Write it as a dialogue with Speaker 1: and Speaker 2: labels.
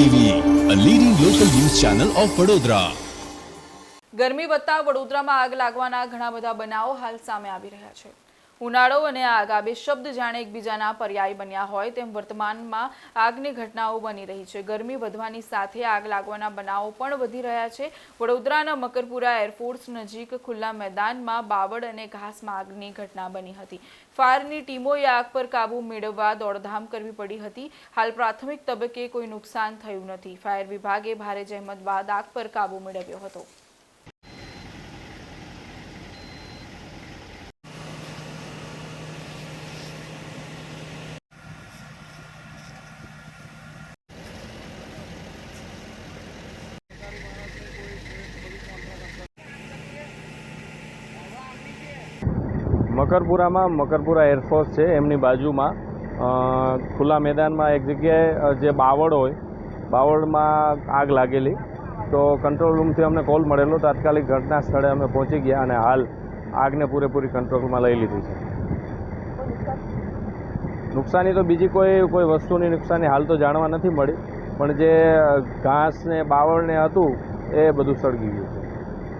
Speaker 1: TV a leading local news channel of Vadodara
Speaker 2: ગરમી વધતા વડોદરામાં આગ લાગવાના ઘણા બધા બનાવો હાલ સામે આવી રહ્યા છે. ઉનાળો અને આગ આ બે શબ્દ જાણે એકબીજાના પર્યાય બન્યા હોય તેમ વર્તમાનમાં આગની ઘટનાઓ બની રહી છે. ગરમી વધવાની સાથે આગ લાગવાના બનાવો પણ વધી રહ્યા છે. વડોદરાના મકરપુરા એરફોર્સ નજીક ખુલ્લા મેદાનમાં બાવળ અને ઘાસમાં આગની ઘટના બની હતી. ફાયરની ટીમોએ આગ પર કાબૂ મેળવવા દોડધામ કરવી પડી હતી. હાલ પ્રાથમિક તબક્કે કોઈ નુકસાન થયું નથી. ફાયર વિભાગે ભારે જહેમત બાદ આગ પર કાબૂ મેળવ્યો હતો.
Speaker 3: મકરપુરામાં મકરપુરા એરફોર્સ છે, એમની બાજુમાં. ખુલ્લા મેદાનમાં એક જગ્યાએ જે બાવળ હોય, બાવળમાં આગ લાગેલી. તો કંટ્રોલ રૂમથી અમને કોલ મળેલો. તાત્કાલિક ઘટના સ્થળે અમે પહોંચી ગયા અને હાલ આગને પૂરેપૂરી કંટ્રોલમાં લઈ લીધી છે. નુકસાની તો બીજી કોઈ કોઈ વસ્તુની નુકસાની હાલ તો જાણવા નથી મળી. પણ જે ઘાસ ને બાવળ ને હતું, એ બધું સળગી ગયું છે.